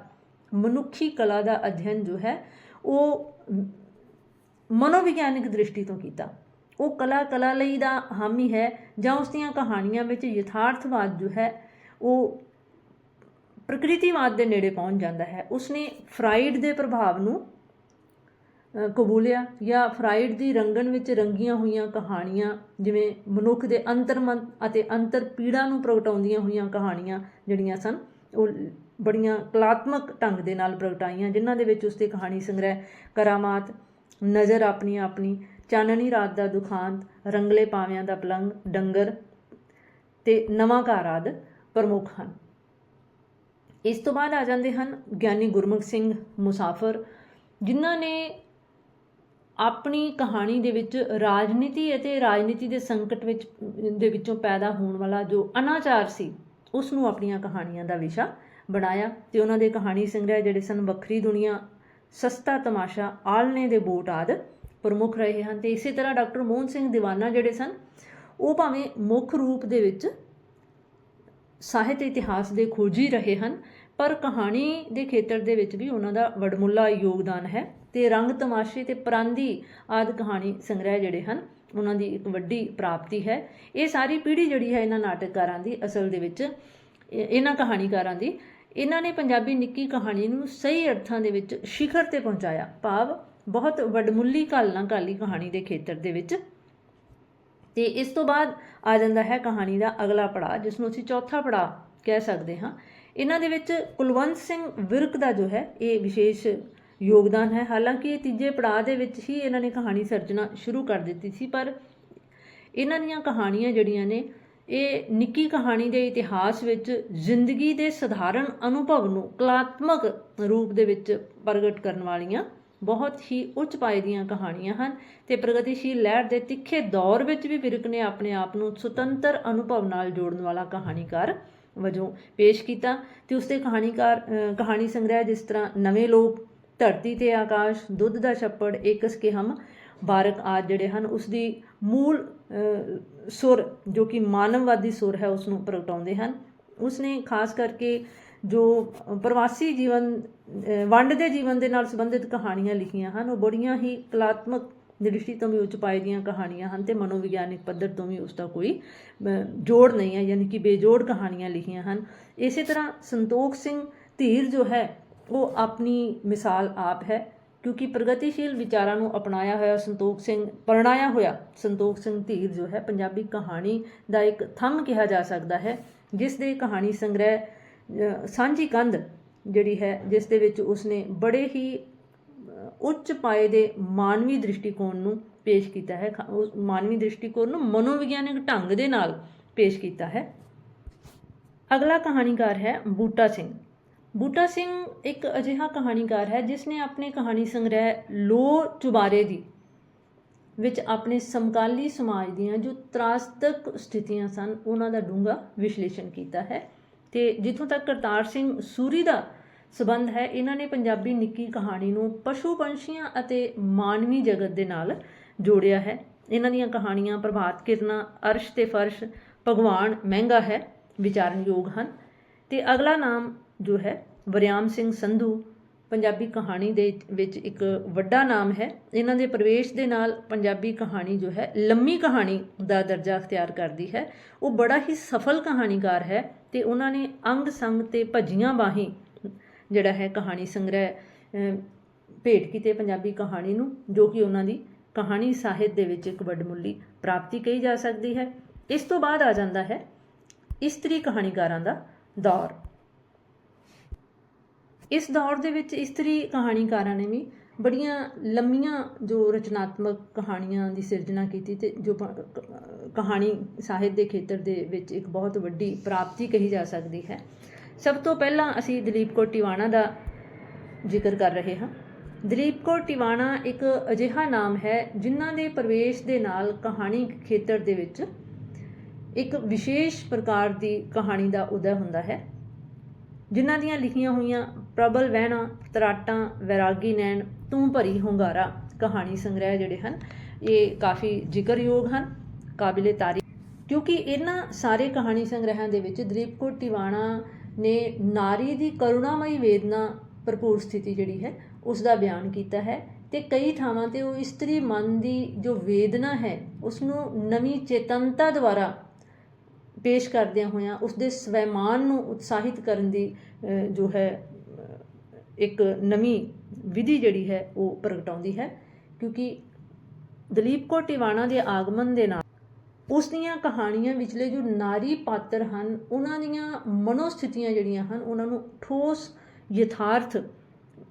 ਮਨੁੱਖੀ ਕਲਾ ਦਾ ਅਧਿਐਨ ਜੋ ਹੈ, ਉਹ ਮਨੋਵਿਗਿਆਨਿਕ ਦ੍ਰਿਸ਼ਟੀ ਤੋਂ ਕੀਤਾ। ਉਹ ਕਲਾ ਕਲਾ ਲਈ ਦਾ ਹਾਮੀ ਹੈ ਜਾਂ ਉਸ ਦੀਆਂ ਕਹਾਣੀਆਂ ਵਿੱਚ ਯਥਾਰਥਵਾਦ ਜੋ ਹੈ, ਉਹ ਪ੍ਰਕਿਰਤੀਵਾਦ ਦੇ ਨੇੜੇ ਪਹੁੰਚ ਜਾਂਦਾ ਹੈ। ਉਸਨੇ ਫਰਾਈਡ ਦੇ ਪ੍ਰਭਾਵ ਨੂੰ ਕਬੂਲਿਆ ਜਾਂ ਫਰਾਇਡ ਦੀ ਰੰਗਣ ਵਿੱਚ ਰੰਗੀਆਂ ਹੋਈਆਂ ਕਹਾਣੀਆਂ, ਜਿਵੇਂ ਮਨੁੱਖ ਦੇ ਅੰਤਰਮਨ ਅਤੇ ਅੰਤਰ ਪੀੜਾ ਨੂੰ ਪ੍ਰਗਟਾਉਂਦੀਆਂ ਹੋਈਆਂ ਕਹਾਣੀਆਂ ਜਿਹੜੀਆਂ ਸਨ, ਉਹ ਬੜੀਆਂ ਕਲਾਤਮਕ ਢੰਗ ਦੇ ਨਾਲ ਪ੍ਰਗਟਾਈਆਂ, ਜਿਨ੍ਹਾਂ ਦੇ ਵਿੱਚ ਉਸਦੇ ਕਹਾਣੀ ਸੰਗ੍ਰਹਿ, ਕਰਾਮਾਤ, ਨਜ਼ਰ ਆਪਣੀ ਆਪਣੀ, ਚਾਨਣੀ ਰਾਤ ਦਾ ਦੁਖਾਂਤ, ਰੰਗਲੇ ਪਾਵਿਆਂ ਦਾ ਪਲੰਗ ਡੰਗਰ ਤੇ ਨਵਾਂ ਘਰ ਆਦਿ ਪ੍ਰਮੁੱਖ ਹਨ। ਇਸ ਤੋਂ ਬਾਅਦ ਆ ਜਾਂਦੇ ਹਨ ਗਿਆਨੀ ਗੁਰਮੁਖ ਸਿੰਘ ਮੁਸਾਫਰ, ਜਿਨ੍ਹਾਂ ਨੇ ਆਪਣੀ ਕਹਾਣੀ ਦੇ ਵਿੱਚ ਰਾਜਨੀਤੀ ਅਤੇ ਰਾਜਨੀਤੀ ਦੇ ਸੰਕਟ ਵਿੱਚ, ਦੇ ਵਿੱਚੋਂ ਪੈਦਾ ਹੋਣ ਵਾਲਾ ਜੋ ਅਨਾਚਾਰ ਸੀ ਉਸ ਨੂੰ ਆਪਣੀਆਂ ਕਹਾਣੀਆਂ ਦਾ ਵਿਸ਼ਾ ਬਣਾਇਆ ਤੇ ਉਹਨਾਂ ਦੇ ਕਹਾਣੀ ਸੰਗ੍ਰਹਿ ਜਿਹੜੇ ਸਨ, ਵੱਖਰੀ ਦੁਨੀਆ, ਸਸਤਾ ਤਮਾਸ਼ਾ ਆਲਣੇ ਦੇ ਬੋਟ ਆਦਿ ਪ੍ਰਮੁੱਖ ਰਹੇ ਹਨ ਤੇ ਇਸੇ ਤਰ੍ਹਾਂ ਡਾਕਟਰ ਮੋਹਨ ਸਿੰਘ ਦੀਵਾਨਾ ਜਿਹੜੇ ਸਨ, ਉਹ ਭਾਵੇਂ ਮੁੱਖ ਰੂਪ ਦੇ ਵਿੱਚ ਸਾਹਿਤ ਇਤਿਹਾਸ ਦੇ ਖੋਜੀ ਰਹੇ ਹਨ, ਪਰ ਕਹਾਣੀ ਦੇ ਖੇਤਰ ਦੇ ਵਿੱਚ ਵੀ ਉਹਨਾਂ ਦਾ ਵਡਮੁੱਲਾ ਯੋਗਦਾਨ ਹੈ। ਤੇ ਰੰਗ ਤਮਾਸ਼ੇ ਤੇ ਪਰਾਂਦੀ ਆਦਿ ਕਹਾਣੀ ਸੰਗ੍ਰਹਿ ਜਿਹੜੇ ਹਨ, ਉਹਨਾਂ ਦੀ ਇੱਕ ਵੱਡੀ ਪ੍ਰਾਪਤੀ ਹੈ। ਇਹ ਸਾਰੀ ਪੀੜ੍ਹੀ ਜਿਹੜੀ ਹੈ ਇਹਨਾਂ ਨਾਟਕਕਾਰਾਂ ਦੀ ਅਸਲ ਦੇ ਵਿੱਚ ਇਹਨਾਂ ਕਹਾਣੀਕਾਰਾਂ ਦੀ, ਇਹਨਾਂ ਨੇ ਪੰਜਾਬੀ ਨਿੱਕੀ ਕਹਾਣੀ ਨੂੰ ਸਹੀ ਅਰਥਾਂ ਦੇ ਵਿੱਚ ਸਿਖਰ ਤੇ ਪਹੁੰਚਾਇਆ। ਭਾਵ ਬਹੁਤ ਵੱਡਮੁੱਲੀ ਘਾਲਣਾ ਘਾਲੀ ਕਹਾਣੀ ਦੇ ਖੇਤਰ ਦੇ ਵਿੱਚ। ਤੇ ਇਸ ਤੋਂ ਬਾਅਦ ਆ ਜਾਂਦਾ ਹੈ ਕਹਾਣੀ ਦਾ ਅਗਲਾ ਪੜਾਅ ਜਿਸ ਨੂੰ ਅਸੀਂ ਚੌਥਾ ਪੜਾਅ ਕਹਿ ਸਕਦੇ ਹਾਂ। ਇਹਨਾਂ ਦੇ ਵਿੱਚ ਕੁਲਵੰਤ ਸਿੰਘ ਵਿਰਕ ਦਾ ਜੋ ਹੈ, ਇਹ ਵਿਸ਼ੇਸ਼ ਯੋਗਦਾਨ ਹੈ। ਹਾਲਾਂਕਿ ਇਹ ਤੀਜੇ ਪੜਾਅ ਦੇ ਵਿੱਚ ਹੀ ਇਹਨਾਂ ਨੇ ਕਹਾਣੀ ਸਿਰਜਣਾ ਸ਼ੁਰੂ ਕਰ ਦਿੱਤੀ ਸੀ, ਪਰ ਇਹਨਾਂ ਦੀਆਂ ਕਹਾਣੀਆਂ ਜਿਹੜੀਆਂ ਨੇ, ਇਹ ਨਿੱਕੀ ਕਹਾਣੀ ਦੇ ਇਤਿਹਾਸ ਵਿੱਚ ਜ਼ਿੰਦਗੀ ਦੇ ਸਧਾਰਨ ਅਨੁਭਵ ਨੂੰ ਕਲਾਤਮਕ ਰੂਪ ਦੇ ਵਿੱਚ ਪ੍ਰਗਟ ਕਰਨ ਵਾਲੀਆਂ ਬਹੁਤ ਹੀ ਉੱਚ ਪਾਏ ਦੀਆਂ ਕਹਾਣੀਆਂ ਹਨ ਤੇ ਪ੍ਰਗਤੀਸ਼ੀਲ ਲਹਿਰ ਦੇ ਤਿੱਖੇ ਦੌਰ ਵਿੱਚ ਵੀ ਵਿਰਕ ਨੇ ਆਪਣੇ ਆਪ ਨੂੰ ਸੁਤੰਤਰ ਅਨੁਭਵ ਨਾਲ ਜੋੜਨ ਵਾਲਾ ਕਹਾਣੀਕਾਰ ਵਜੋਂ ਪੇਸ਼ ਕੀਤਾ ਤੇ ਉਸਦੇ ਕਹਾਣੀਕਾਰ ਕਹਾਣੀ ਸੰਗ੍ਰਹਿ ਜਿਸ ਤਰ੍ਹਾਂ ਨਵੇਂ ਲੋਕ ਧਰਤੀ ਤੇ ਆਕਾਸ਼ ਦੁੱਧ ਦਾ ਛੱਪੜ ਏਕਸ ਕੇ ਹਮ ਬਾਰਕ ਆਦਿ ਜਿਹੜੇ ਹਨ ਉਸ ਦੀ ਮੂਲ ਸੁਰ ਜੋ ਕਿ ਮਾਨਵਵਾਦੀ ਸੁਰ ਹੈ ਉਸ ਨੂੰ ਪ੍ਰਗਟਾਉਂਦੇ ਹਨ। ਉਸਨੇ ਖਾਸ ਕਰਕੇ ਜੋ ਪ੍ਰਵਾਸੀ ਜੀਵਨ ਅਹ, ਵੰਡ ਦੇ ਜੀਵਨ ਦੇ ਨਾਲ ਸੰਬੰਧਿਤ ਕਹਾਣੀਆਂ ਲਿਖੀਆਂ ਹਨ ਉਹ ਬੜੀਆਂ ਹੀ ਕਲਾਤਮਕ ਦ੍ਰਿਸ਼ਟੀ ਤੋਂ ਵੀ ਉੱਚ ਪਾਏ ਦੀਆਂ ਕਹਾਣੀਆਂ ਹਨ ਤੇ ਮਨੋਵਿਗਿਆਨਿਕ ਪੱਧਰ ਤੋਂ ਵੀ ਉਸ ਦਾ ਕੋਈ ਜੋੜ ਨਹੀਂ ਹੈ ਯਾਨੀ ਕਿ ਬੇਜੋੜ ਕਹਾਣੀਆਂ ਲਿਖੀਆਂ ਹਨ। ਇਸੇ ਤਰ੍ਹਾਂ ਸੰਤੋਖ ਸਿੰਘ ਧੀਰ ਜੋ ਹੈ ਉਹ ਆਪਣੀ ਮਿਸਾਲ ਆਪ ਹੈ, ਕਿਉਂਕਿ ਪ੍ਰਗਤੀਸ਼ੀਲ ਵਿਚਾਰਾਂ ਨੂੰ ਅਪਣਾਇਆ ਹੋਇਆ ਸੰਤੋਖ ਸਿੰਘ, ਪਰਣਾਇਆ ਹੋਇਆ ਸੰਤੋਖ ਸਿੰਘ ਧੀਰ ਜੋ ਹੈ, ਪੰਜਾਬੀ ਕਹਾਣੀ ਦਾ ਇੱਕ ਥੰਮ ਕਿਹਾ ਜਾ ਸਕਦਾ ਹੈ, ਜਿਸ ਦੇ ਕਹਾਣੀ ਸੰਗ੍ਰਹਿ ਸਾਂਝੀ ਕੰਧ ਜਿਹੜੀ ਹੈ, ਜਿਸ ਦੇ ਵਿੱਚ ਉਸਨੇ ਬੜੇ ਹੀ ਉੱਚ ਪਾਏ ਦੇ ਮਾਨਵੀ ਦ੍ਰਿਸ਼ਟੀਕੋਣ ਨੂੰ ਪੇਸ਼ ਕੀਤਾ ਹੈ, ਖਾ- ਉਸ ਮਾਨਵੀ ਦ੍ਰਿਸ਼ਟੀਕੋਣ ਨੂੰ ਮਨੋਵਿਗਿਆਨਿਕ ਢੰਗ ਦੇ ਨਾਲ ਪੇਸ਼ ਕੀਤਾ ਹੈ। ਅਗਲਾ ਕਹਾਣੀਕਾਰ ਹੈ ਬੂਟਾ ਸਿੰਘ। ਬੂਟਾ ਸਿੰਘ ਇੱਕ ਅਜਿਹਾ ਕਹਾਣੀਕਾਰ ਹੈ, ਜਿਸ ਨੇ ਆਪਣੇ ਕਹਾਣੀ ਸੰਗ੍ਰਹਿ ਲੋ ਚੁਬਾਰੇ ਦੀ, ਵਿੱਚ ਆਪਣੇ ਸਮਕਾਲੀ ਸਮਾਜ ਦੀਆਂ ਜੋ ਤਰਾਸਤਕ ਸਥਿਤੀਆਂ ਸਨ, ਉਹਨਾਂ ਦਾ ਡੂੰਘਾ ਵਿਸ਼ਲੇਸ਼ਣ ਕੀਤਾ ਹੈ। ਤੇ ਜਿੱਥੋਂ ਤੱਕ ਕਰਤਾਰ ਸਿੰਘ ਸੂਰੀ ਦਾ ਸਬੰਧ ਹੈ, ਇਹਨਾਂ ਨੇ ਪੰਜਾਬੀ ਨਿੱਕੀ ਕਹਾਣੀ ਨੂੰ ਪਸ਼ੂ ਪੰਛੀਆਂ ਅਤੇ ਮਾਨਵੀ ਜਗਤ ਦੇ ਨਾਲ ਜੋੜਿਆ ਹੈ। ਇਹਨਾਂ ਦੀਆਂ ਕਹਾਣੀਆਂ ਪ੍ਰਭਾਤ ਕਿਰਨਾਂ, ਅਰਸ਼ ਤੇ ਫਰਸ਼, ਭਗਵਾਨ ਮਹਿੰਗਾ ਹੈ, ਵਿਚਾਰਨਯੋਗ ਹਨ। ਤੇ ਅਗਲਾ ਨਾਮ ਜੋ ਹੈ, ਵਰਿਆਮ ਸਿੰਘ ਸੰਧੂ, ਪੰਜਾਬੀ ਕਹਾਣੀ ਦੇ ਵਿੱਚ ਇੱਕ ਵੱਡਾ ਨਾਮ ਹੈ। ਇਹਨਾਂ ਦੇ ਪ੍ਰਵੇਸ਼ ਦੇ ਨਾਲ ਪੰਜਾਬੀ ਕਹਾਣੀ ਜੋ ਹੈ, ਲੰਮੀ ਕਹਾਣੀ ਦਾ ਦਰਜਾ ਅਖਤਿਆਰ ਕਰਦੀ ਹੈ। ਉਹ ਬੜਾ ਹੀ ਸਫਲ ਕਹਾਣੀਕਾਰ ਹੈ ਤੇ ਉਹਨਾਂ ਨੇ ਅੰਗ ਸੰਗ ਤੇ ਭੱਜੀਆਂ ਬਾਹੀਂ ਜਿਹੜਾ ਹੈ ਕਹਾਣੀ ਸੰਗ੍ਰਹਿ ਭੇਟ ਕੀਤੇ ਪੰਜਾਬੀ ਕਹਾਣੀ ਨੂੰ, ਜੋ ਕਿ ਉਹਨਾਂ ਦੀ ਕਹਾਣੀ ਸਾਹਿਤ ਦੇ ਵਿੱਚ ਇੱਕ ਵੱਡਮੁੱਲੀ ਪ੍ਰਾਪਤੀ ਕਹੀ ਜਾ ਸਕਦੀ ਹੈ। ਇਸ ਤੋਂ ਬਾਅਦ ਆ ਜਾਂਦਾ ਹੈ ਇਸਤਰੀ ਕਹਾਣੀਕਾਰਾਂ ਦਾ ਦੌਰ। ਇਸ ਦੌਰ ਦੇ ਵਿੱਚ ਇਸਤਰੀ ਕਹਾਣੀਕਾਰਾਂ ਨੇ ਵੀ ਬੜੀਆਂ ਲੰਮੀਆਂ ਜੋ ਰਚਨਾਤਮਕ ਕਹਾਣੀਆਂ ਦੀ ਸਿਰਜਣਾ ਕੀਤੀ ਤੇ ਜੋ ਕਹਾਣੀ ਸਾਹਿਤ ਦੇ ਖੇਤਰ ਦੇ ਵਿੱਚ ਇੱਕ ਬਹੁਤ ਵੱਡੀ ਪ੍ਰਾਪਤੀ ਕਹੀ ਜਾ ਸਕਦੀ ਹੈ। ਸਭ ਤੋਂ ਪਹਿਲਾਂ ਅਸੀਂ ਦਲੀਪ ਕੌਰ ਟਿਵਾਣਾ ਦਾ ਜ਼ਿਕਰ ਕਰ ਰਹੇ ਹਾਂ। ਦਲੀਪ ਕੌਰ ਟਿਵਾਣਾ ਇੱਕ ਅਜਿਹਾ ਨਾਮ ਹੈ ਜਿਨ੍ਹਾਂ ਦੇ ਪ੍ਰਵੇਸ਼ ਦੇ ਨਾਲ ਕਹਾਣੀ ਖੇਤਰ ਦੇ ਵਿੱਚ ਇੱਕ ਵਿਸ਼ੇਸ਼ ਪ੍ਰਕਾਰ ਦੀ ਕਹਾਣੀ ਦਾ ਉਦੈ ਹੁੰਦਾ ਹੈ। ਜਿਨ੍ਹਾਂ ਦੀਆਂ ਲਿਖੀਆਂ ਹੋਈਆਂ ਪ੍ਰਬਲ ਵਹਿਣਾ, ਤਰਾਟਾਂ, ਵੈਰਾਗੀ ਨੈਣ, ਤੂੰ ਭਰੀ ਹੁੰਗਾਰਾ ਕਹਾਣੀ ਸੰਗ੍ਰਹਿ ਜਿਹੜੇ ਹਨ, ਇਹ ਕਾਫੀ ਜ਼ਿਕਰਯੋਗ ਹਨ, ਕਾਬਿਲੇ ਤਾਰੀਫ। ਕਿਉਂਕਿ ਇਹਨਾਂ ਸਾਰੇ ਕਹਾਣੀ ਸੰਗ੍ਰਹਿਾਂ ਦੇ ਵਿੱਚ ਦਲੀਪ ਕੌਰ ਟਿਵਾਣਾ ਨੇ ਨਾਰੀ ਦੀ ਕਰੁਣਾਮਈ ਵੇਦਨਾ ਭਰਪੂਰ ਸਥਿਤੀ ਜਿਹੜੀ ਹੈ ਉਸ ਦਾ ਬਿਆਨ ਕੀਤਾ ਹੈ ਤੇ ਕਈ ਥਾਵਾਂ ਤੇ ਉਹ ਇਸਤਰੀ ਮਨ ਦੀ ਜੋ ਵੇਦਨਾ ਹੈ ਉਸ ਨੂੰ ਨਵੀਂ ਚੇਤਨਤਾ ਦੁਆਰਾ ਪੇਸ਼ ਕਰਦਿਆਂ ਹੋਇਆਂ ਉਸ ਦੇ ਸਵੈਮਾਨ ਨੂੰ ਉਤਸ਼ਾਹਿਤ ਕਰਨ ਦੀ ਜੋ ਹੈ ਇੱਕ ਨਵੀਂ ਵਿਧੀ ਜਿਹੜੀ ਹੈ, ਉਹ ਪ੍ਰਗਟਾਉਂਦੀ ਹੈ। ਕਿਉਂਕਿ ਦਲੀਪ ਕੌਰ ਟਿਵਾਣਾ ਦੇ ਆਗਮਨ ਦੇ ਨਾਲ ਉਸ ਦੀਆਂ ਕਹਾਣੀਆਂ ਵਿਚਲੇ ਜੋ ਨਾਰੀ ਪਾਤਰ ਹਨ, ਉਹਨਾਂ ਦੀਆਂ ਮਨੋਸਥਿਤੀਆਂ ਜਿਹੜੀਆਂ ਹਨ, ਉਹਨਾਂ ਨੂੰ ਠੋਸ ਯਥਾਰਥ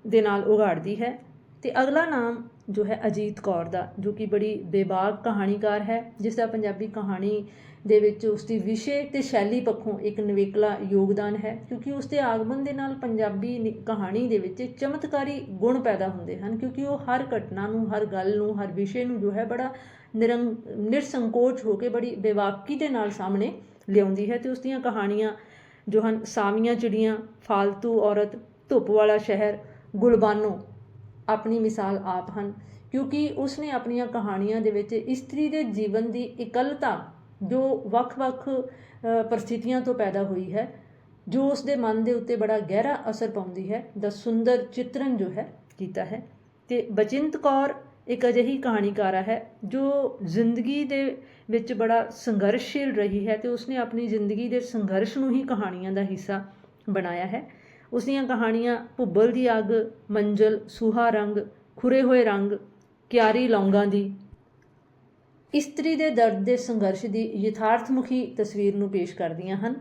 ਦੇ ਨਾਲ ਉਗਾੜਦੀ ਹੈ। ਅਤੇ ਅਗਲਾ ਨਾਮ ਜੋ ਹੈ ਅਜੀਤ ਕੌਰ ਦਾ, ਜੋ ਕਿ ਬੜੀ ਬੇਬਾਕ ਕਹਾਣੀਕਾਰ ਹੈ, ਜਿਸ ਦਾ ਪੰਜਾਬੀ ਕਹਾਣੀ ਦੇ ਵਿੱਚ ਉਸ ਦੀ ਵਿਸ਼ੇ ਤੇ ਸ਼ੈਲੀ ਪੱਖੋਂ ਇੱਕ ਨਿਵੇਕਲਾ ਯੋਗਦਾਨ ਹੈ, ਕਿਉਂਕਿ ਉਸ ਦੇ ਆਗਮਨ ਦੇ ਨਾਲ ਪੰਜਾਬੀ ਨਿ- ਕਹਾਣੀ ਦੇ ਵਿੱਚ ਚਮਤਕਾਰੀ ਗੁਣ ਪੈਦਾ ਹੁੰਦੇ ਹਨ, ਕਿਉਂਕਿ ਉਹ ਹਰ ਘਟਨਾ ਨੂੰ, ਹਰ ਗੱਲ ਨੂੰ, ਹਰ ਵਿਸ਼ੇ ਨੂੰ ਜੋ ਹੈ ਬੜਾ ਨਿਰੰਗ ਨਿਰਸੰਕੋਚ ਹੋ ਕੇ ਬੜੀ ਬੇਵਾਕੀ ਦੇ ਨਾਲ ਸਾਹਮਣੇ ਲਿਆਉਂਦੀ ਹੈ ਤੇ ਉਸ ਦੀਆਂ ਕਹਾਣੀਆਂ ਜੋ ਹਨ, ਸਾਵੀਆਂ ਚਿੜੀਆਂ, ਫਾਲਤੂ ਔਰਤ, ਧੁੱਪ ਵਾਲਾ ਸ਼ਹਿਰ, ਗੁਲਬਾਨੋ ਆਪਣੀ ਮਿਸਾਲ ਆਪ ਹਨ, ਕਿਉਂਕਿ ਉਸਨੇ ਆਪਣੀਆਂ ਕਹਾਣੀਆਂ ਦੇ ਵਿੱਚ ਇਸਤਰੀ ਦੇ ਜੀਵਨ ਦੀ ਇਕੱਲਤਾ ਜੋ ਵੱਖ-ਵੱਖ ਪਰਿਸਥਿਤੀਆਂ ਤੋਂ ਪੈਦਾ ਹੋਈ ਹੈ, ਜੋ ਉਸ ਦੇ ਮਨ ਦੇ ਉੱਤੇ ਬੜਾ ਗਹਿਰਾ ਅਸਰ ਪਾਉਂਦੀ ਹੈ, ਦਾ ਸੁੰਦਰ ਚਿਤਰਨ ਜੋ ਹੈ, ਕੀਤਾ ਹੈ। ਤੇ ਬਚਿੰਤ ਕੌਰ ਇੱਕ ਅਜਿਹੀ ਕਹਾਣੀਕਾਰਾ ਹੈ, ਜੋ ਜ਼ਿੰਦਗੀ ਦੇ ਵਿੱਚ ਬੜਾ ਸੰਘਰਸ਼ਸ਼ੀਲ ਰਹੀ ਹੈ ਤੇ ਉਸਨੇ ਆਪਣੀ ਜ਼ਿੰਦਗੀ ਦੇ ਸੰਘਰਸ਼ ਨੂੰ ਹੀ ਕਹਾਣੀਆਂ ਦਾ ਹਿੱਸਾ ਬਣਾਇਆ ਹੈ। ਉਸ ਦੀਆਂ ਕਹਾਣੀਆਂ ਭੁੱਬਲ ਦੀ ਅੱਗ, ਮੰਜ਼ਲ, ਸੂਹਾ ਰੰਗ, ਖੁਰੇ ਹੋਏ ਰੰਗ, ਕਿਆਰੀ ਲੌਂਗਾਂ ਦੀ। ਇਸਤਰੀ ਦੇ ਦਰਦ ਦੇ ਸੰਘਰਸ਼ ਦੀ ਯਥਾਰਥਮੁਖੀ ਤਸਵੀਰ ਨੂੰ ਪੇਸ਼ ਕਰਦੀਆਂ ਹਨ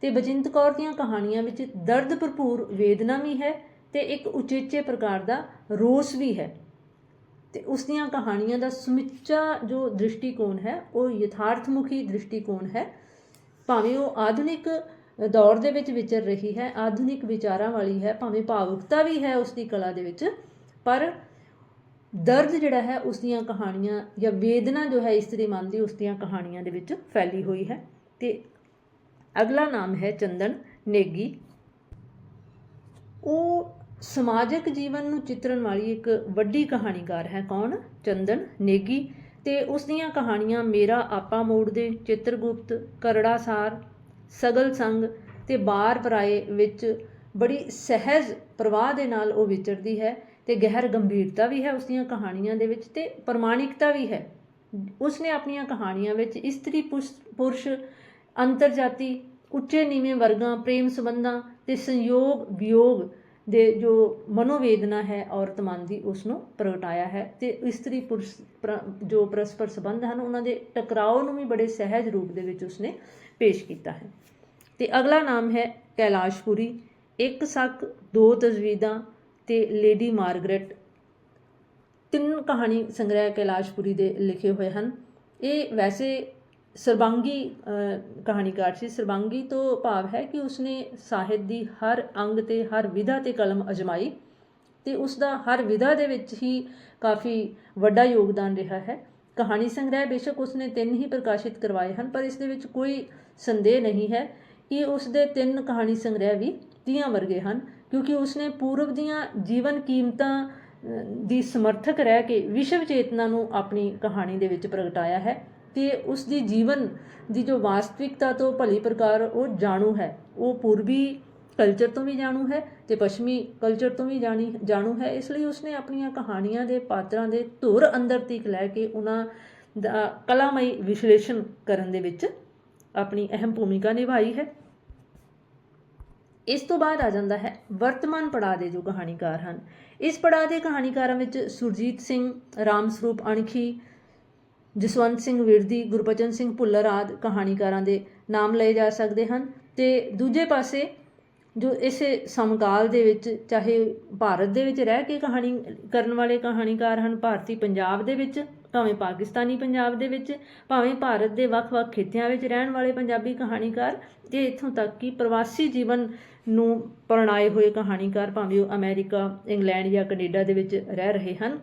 ਤੇ ਬਜਿੰਤ ਕੌਰ ਦੀਆਂ ਕਹਾਣੀਆਂ ਵਿੱਚ ਦਰਦ ਭਰਪੂਰ ਵੇਦਨਾ ਵੀ ਹੈ ਤੇ ਇੱਕ ਉਚੇਚੇ ਪ੍ਰਕਾਰ ਦਾ ਰੋਸ ਵੀ ਹੈ। ਤੇ ਉਸ ਦੀਆਂ ਕਹਾਣੀਆਂ ਦਾ ਸਮੁੱਚਾ ਜੋ ਦ੍ਰਿਸ਼ਟੀਕੋਣ ਹੈ, ਉਹ ਯਥਾਰਥਮੁਖੀ ਦ੍ਰਿਸ਼ਟੀਕੋਣ ਹੈ। ਭਾਵੇਂ ਉਹ ਆਧੁਨਿਕ ਦੌਰ ਦੇ ਵਿੱਚ ਵਿਚਰ ਰਹੀ ਹੈ, ਆਧੁਨਿਕ ਵਿਚਾਰਾਂ ਵਾਲੀ ਹੈ, ਭਾਵੇਂ ਭਾਵੁਕਤਾ ਵੀ ਹੈ ਉਸ ਦੀ ਕਲਾ ਦੇ ਵਿੱਚ, ਪਰ ਦਰਦ ਜਿਹੜਾ ਹੈ ਉਸ ਦੀਆਂ ਕਹਾਣੀਆਂ ਜਾਂ ਵੇਦਨਾ ਜੋ ਹੈ ਇਸਤਰੀ ਮਨ ਦੀ ਉਸ ਦੀਆਂ ਕਹਾਣੀਆਂ ਦੇ ਵਿੱਚ ਫੈਲੀ ਹੋਈ ਹੈ। ਤੇ ਅਗਲਾ ਨਾਮ ਹੈ ਚੰਦਨ ਨੇਗੀ। ਉਹ ਸਮਾਜਿਕ ਜੀਵਨ ਨੂੰ ਚਿਤਰਨ ਵਾਲੀ ਇੱਕ ਵੱਡੀ ਕਹਾਣੀਕਾਰ ਹੈ ਕੌਣ? ਚੰਦਨ ਨੇਗੀ। ਤੇ ਉਸ ਦੀਆਂ ਕਹਾਣੀਆਂ, ਮੇਰਾ ਆਪਾ ਮੋੜ ਦੇ, ਚਿੱਤਰਗੁਪਤ ਕਰੜਾਸਾਰ ਸਗਲ ਸੰਗ ਤੇ ਬਾਰ ਪਰਾਏ ਵਿੱਚ ਬੜੀ ਸਹਿਜ ਪ੍ਰਵਾਹ ਦੇ ਨਾਲ ਉਹ ਵਿਚਰਦੀ ਹੈ ਤੇ ਗਹਿਰ ਗੰਭੀਰਤਾ ਵੀ ਹੈ ਉਸ ਦੀਆਂ ਕਹਾਣੀਆਂ ਦੇ ਵਿੱਚ ਤੇ ਪ੍ਰਮਾਣਿਕਤਾ ਵੀ ਹੈ। ਉਸਨੇ ਆਪਣੀਆਂ ਕਹਾਣੀਆਂ ਵਿੱਚ ਇਸਤਰੀ ਪੁਸ਼- ਪੁਰਸ਼, ਅੰਤਰਜਾਤੀ, ਉੱਚੇ ਨੀਵੇਂ ਵਰਗਾਂ, ਪ੍ਰੇਮ ਸੰਬੰਧਾਂ ਤੇ ਸੰਯੋਗ ਵਿਯੋਗ ਦੇ ਜੋ ਮਨੋਵੇਦਨਾ ਹੈ, ਔਰਤ ਮਨ ਦੀ ਉਸ ਨੂੰ ਪ੍ਰਗਟਾਇਆ ਹੈ ਤੇ ਇਸਤਰੀ ਪੁਰਸ਼ ਪ੍ਰ- ਜੋ ਪਰਸਪਰ ਸੰਬੰਧ ਹਨ, ਉਹਨਾਂ ਦੇ ਟਕਰਾਓ ਨੂੰ ਵੀ ਬੜੇ ਸਹਿਜ ਰੂਪ ਦੇ ਵਿੱਚ ਉਸਨੇ ਪੇਸ਼ ਕੀਤਾ ਹੈ। ਤੇ ਅਗਲਾ ਨਾਮ ਹੈ ਕੈਲਾਸ਼ਪੁਰੀ। ਇੱਕ ਸੱਕ, ਦੋ ਤਜਵੀਦਾਂ ਤੇ ਲੇਡੀ ਮਾਰਗਰੇਟ। ਤਿੰਨ ਕਹਾਣੀ ਸੰਗ੍ਰਹਿ ਕੈਲਾਸ਼ਪੁਰੀ ਦੇ ਲਿਖੇ ਹੋਏ ਹਨ। ਇਹ ਵੈਸੇ ਸਰਬੰਗੀ ਕਹਾਣੀਕਾਰ ਸੀ। ਸਰਬੰਗੀ ਤੋਂ ਭਾਵ ਹੈ ਕਿ ਉਸਨੇ ਸਾਹਿਤ ਦੀ ਹਰ ਅੰਗ ਤੇ, ਹਰ ਵਿਧਾ ਤੇ ਕਲਮ ਅਜਮਾਈ ਤੇ ਉਸ ਦਾ ਹਰ ਵਿਧਾ ਦੇ ਵਿੱਚ ਹੀ ਕਾਫੀ ਵੱਡਾ ਯੋਗਦਾਨ ਰਿਹਾ ਹੈ। ਕਹਾਣੀ ਸੰਗ੍ਰਹਿ ਬੇਸ਼ੱਕ ਉਸਨੇ ਤਿੰਨ ਹੀ ਪ੍ਰਕਾਸ਼ਿਤ ਕਰਵਾਏ ਹਨ, ਪਰ ਇਸ ਦੇ ਵਿੱਚ ਕੋਈ ਸੰਦੇਹ ਨਹੀਂ ਹੈ ਕਿ ਉਸ ਦੇ ਤਿੰਨ ਕਹਾਣੀ ਸੰਗ੍ਰਹਿ ਵੀ ਤੀਆਂ ਵਰਗੇ ਹਨ, ਕਿਉਂਕਿ ਉਸਨੇ ਪੂਰਬ ਦੀਆਂ ਜੀਵਨ ਕੀਮਤਾਂ ਦੀ ਸਮਰਥਕ ਰਹਿ ਕੇ ਵਿਸ਼ਵ ਚੇਤਨਾ ਨੂੰ ਆਪਣੀ ਕਹਾਣੀ ਦੇ ਵਿੱਚ ਪ੍ਰਗਟਾਇਆ ਹੈ ਤੇ ਉਸ ਦੀ ਜੀਵਨ ਦੀ ਜੋ ਵਾਸਤਵਿਕਤਾ ਤੋਂ ਭਲੀ ਪ੍ਰਕਾਰ ਉਹ ਜਾਣੂ ਹੈ, ਉਹ ਪੂਰਬੀ ਕਲਚਰ ਤੋਂ ਵੀ ਜਾਣੂ ਹੈ ਤੇ ਪੱਛਮੀ ਕਲਚਰ ਤੋਂ ਵੀ ਜਾਣੀ, ਜਾਣੂ ਹੈ। ਇਸ ਲਈ ਉਸਨੇ ਆਪਣੀਆਂ ਕਹਾਣੀਆਂ ਦੇ ਪਾਤਰਾਂ ਦੇ ਧੁਰ ਅੰਦਰ ਤੀਕ ਲੈ ਕੇ ਉਹਨਾਂ ਦਾ ਕਲਾਮਈ ਵਿਸ਼ਲੇਸ਼ਣ ਕਰਨ ਦੇ ਵਿੱਚ ਆਪਣੀ ਅਹਿਮ ਭੂਮਿਕਾ ਨਿਭਾਈ ਹੈ। ਇਸ ਤੋਂ ਬਾਅਦ ਆ ਜਾਂਦਾ ਹੈ ਵਰਤਮਾਨ ਪੜਾਅ ਦੇ ਜੋ ਕਹਾਣੀਕਾਰ ਹਨ। ਇਸ ਪੜਾਅ ਦੇ ਕਹਾਣੀਕਾਰਾਂ ਵਿੱਚ ਸੁਰਜੀਤ ਸਿੰਘ, ਰਾਮ ਸਰੂਪ ਅਣਖੀ, ਜਸਵੰਤ ਸਿੰਘ ਵਿਰਦੀ, ਗੁਰਬਚਨ ਸਿੰਘ ਭੁੱਲਰ ਆਦ ਕਹਾਣੀਕਾਰਾਂ ਦੇ ਨਾਮ ਲਏ ਜਾ ਸਕਦੇ ਹਨ ਤੇ ਦੂਜੇ ਪਾਸੇ ਜੋ ਇਸੇ ਸਮਕਾਲ ਦੇ ਵਿੱਚ, ਚਾਹੇ ਭਾਰਤ ਦੇ ਵਿੱਚ ਰਹਿ ਕੇ ਕਹਾਣੀ ਕਰਨ ਵਾਲੇ ਕਹਾਣੀਕਾਰ ਹਨ, ਭਾਰਤੀ ਪੰਜਾਬ ਦੇ ਵਿੱਚ, ਭਾਵੇਂ ਪਾਕਿਸਤਾਨੀ ਪੰਜਾਬ ਦੇ ਵਿੱਚ, ਭਾਵੇਂ ਭਾਰਤ ਦੇ ਵੱਖ-ਵੱਖ ਖਿੱਤਿਆਂ ਵਿੱਚ ਰਹਿਣ ਵਾਲੇ ਪੰਜਾਬੀ ਕਹਾਣੀਕਾਰ ਤੇ ਇੱਥੋਂ ਤੱਕ ਕਿ ਪ੍ਰਵਾਸੀ ਜੀਵਨ ਨੂੰ ਪਰਣਾਏ ਹੋਏ ਕਹਾਣੀਕਾਰ, ਭਾਵੇਂ ਉਹ ਅਮਰੀਕਾ, ਇੰਗਲੈਂਡ ਜਾਂ ਕੈਨੇਡਾ ਦੇ ਵਿੱਚ ਰਹਿ ਰਹੇ ਹਨ।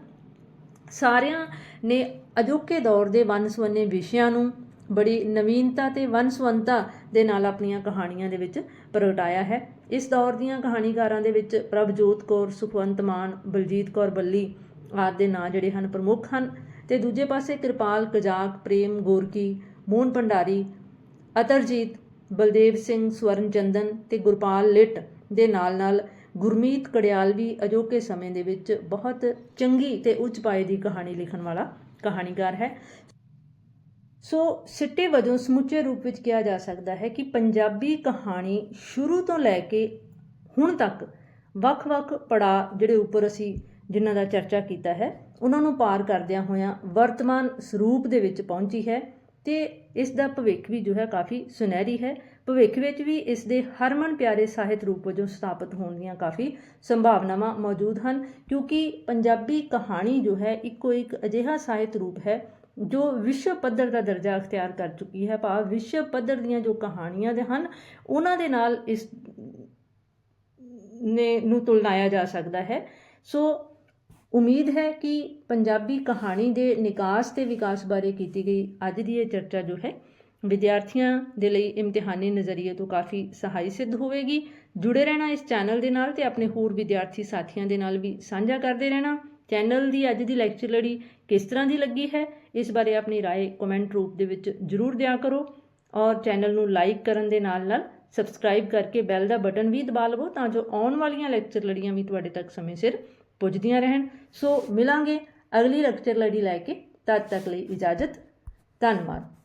ਸਾਰਿਆਂ ਨੇ ਅਜੋਕੇ ਦੌਰ ਦੇ ਵੰਨ-ਸੁਵੰਨੇ ਵਿਸ਼ਿਆਂ ਨੂੰ ਬੜੀ ਨਵੀਨਤਾ ਤੇ ਵੰਨ-ਸੁਵੰਨਤਾ ਦੇ ਨਾਲ ਆਪਣੀਆਂ ਕਹਾਣੀਆਂ ਦੇ ਵਿੱਚ ਪ੍ਰਗਟਾਇਆ ਹੈ। ਇਸ ਦੌਰ ਦੀਆਂ ਕਹਾਣੀਕਾਰਾਂ ਦੇ ਵਿੱਚ ਪ੍ਰਭਜੋਤ ਕੌਰ, ਸੁਖਵੰਤ ਮਾਨ, ਬਲਜੀਤ ਕੌਰ ਬੱਲੀ ਆਦਿ ਦੇ ਨਾਂ ਜਿਹੜੇ ਹਨ ਪ੍ਰਮੁੱਖ ਹਨ। ਤੇ ਦੂਜੇ ਪਾਸੇ ਕਿਰਪਾਲ, ਕਜਾਕ, ਪ੍ਰੇਮ, ਗੋਰਕੀ, ਮੋਹਨ ਭੰਡਾਰੀ, ਅਤਰਜੀਤ, ਬਲਦੇਵ ਸਿੰਘ ਸਵਰਨ ਚੰਦਨ ਤੇ ਗੁਰਪਾਲ ਲਿਟ ਦੇ ਨਾਲ-ਨਾਲ ਗੁਰਮੀਤ ਕੜਿਆਲ ਵੀ ਅਜੋਕੇ ਸਮੇਂ ਦੇ ਵਿੱਚ ਬਹੁਤ ਚੰਗੀ ਤੇ ਉੱਚ ਪਾਏ ਦੀ ਕਹਾਣੀ ਲਿਖਣ ਵਾਲਾ ਕਹਾਣੀਕਾਰ ਹੈ। ਸੋ ਸਿੱਟੇ ਵਜੋਂ ਸਮੁੱਚੇ ਰੂਪ ਵਿੱਚ ਕਿਹਾ ਜਾ ਸਕਦਾ ਹੈ ਕਿ ਪੰਜਾਬੀ ਕਹਾਣੀ ਸ਼ੁਰੂ ਤੋਂ ਲੈ ਕੇ ਹੁਣ ਤੱਕ ਵੱਖ-ਵੱਖ ਪੜਾਅ ਜਿਹੜੇ ਉੱਪਰ ਅਸੀਂ ਜਿਨ੍ਹਾਂ ਦਾ ਚਰਚਾ ਕੀਤਾ ਹੈ, ਉਹਨਾਂ ਨੂੰ ਪਾਰ ਕਰਦਿਆਂ ਹੋਇਆਂ ਵਰਤਮਾਨ ਸਰੂਪ ਦੇ ਵਿੱਚ ਪਹੁੰਚੀ ਹੈ ਤੇ ਇਸ ਦਾ ਭਵਿੱਖ ਵੀ ਜੋ ਹੈ ਕਾਫੀ ਸੁਨਹਿਰੀ ਹੈ। ਭਵਿੱਖ ਵਿੱਚ ਵੀ ਇਸ ਦੇ ਹਰਮਨ ਪਿਆਰੇ ਸਾਹਿਤ ਰੂਪ ਵਜੋਂ ਸਥਾਪਿਤ ਹੋਣ ਦੀਆਂ ਕਾਫੀ ਸੰਭਾਵਨਾਵਾਂ ਮੌਜੂਦ ਹਨ ਕਿਉਂਕਿ ਪੰਜਾਬੀ ਕਹਾਣੀ ਜੋ ਹੈ ਇੱਕੋ ਇੱਕ ਅਜਿਹਾ ਸਾਹਿਤ ਰੂਪ ਹੈ ਜੋ ਵਿਸ਼ਵ ਪੱਧਰ ਦਾ ਦਰਜਾ ਅਖਤਿਆਰ ਕਰ ਚੁੱਕੀ ਹੈ, ਭਾਵ ਵਿਸ਼ਵ ਪੱਧਰ ਦੀਆਂ ਜੋ ਕਹਾਣੀਆਂ ਦੇ ਹਨ, ਉਹਨਾਂ ਦੇ ਨਾਲ ਇਸ ਨੇ ਨੂੰ ਤੁਲਨਾਇਆ ਜਾ ਸਕਦਾ ਹੈ। ਸੋ ਉਮੀਦ ਹੈ ਕਿ ਪੰਜਾਬੀ ਕਹਾਣੀ ਦੇ ਨਿਕਾਸ ਤੇ ਵਿਕਾਸ ਬਾਰੇ ਕੀਤੀ ਗਈ ਅੱਜ ਦੀ ਇਹ ਚਰਚਾ ਜੋ ਹੈ, ਵਿਦਿਆਰਥੀਆਂ ਦੇ ਲਈ ਇਮਤਿਹਾਨੀ ਨਜ਼ਰੀਏ ਤੋਂ ਕਾਫੀ ਸਹਾਈ ਸਿੱਧ ਹੋਵੇਗੀ। ਜੁੜੇ ਰਹਿਣਾ ਇਸ ਚੈਨਲ ਦੇ ਨਾਲ ਤੇ ਆਪਣੇ ਹੋਰ ਵਿਦਿਆਰਥੀ ਸਾਥੀਆਂ ਦੇ ਨਾਲ ਵੀ ਸਾਂਝਾ ਕਰਦੇ ਰਹਿਣਾ। ਚੈਨਲ ਦੀ ਅੱਜ ਦੀ ਲੈਕਚਰ ਲੜੀ ਕਿਸ ਤਰ੍ਹਾਂ ਦੀ ਲੱਗੀ ਹੈ ਇਸ ਬਾਰੇ ਆਪਣੀ رائے ਕਮੈਂਟ ਰੂਪ ਦੇ ਵਿੱਚ ਜਰੂਰ ਦਿਆ ਕਰੋ ਔਰ ਚੈਨਲ ਨੂੰ ਲਾਈਕ ਕਰਨ ਦੇ ਨਾਲ ਨਾਲ ਸਬਸਕ੍ਰਾਈਬ ਕਰਕੇ ਬੈਲ ਦਾ ਬਟਨ ਵੀ ਦਬਾ ਲਵੋ ਤਾਂ ਜੋ ਆਉਣ ਵਾਲੀਆਂ ਲੈਕਚਰ ਲੜੀਆਂ ਵੀ ਤੁਹਾਡੇ ਤੱਕ ਸਮੇਂ ਸਿਰ ਪੁੱਜਦੀਆਂ ਰਹਿਣ ਸੋ ਮਿਲਾਂਗੇ ਅਗਲੀ ਲੈਕਚਰ ਲੜੀ ਲੈ ਕੇ ਤਦ ਤੱਕ ਲਈ ਇਜਾਜ਼ਤ ਧੰਨਵਾਦ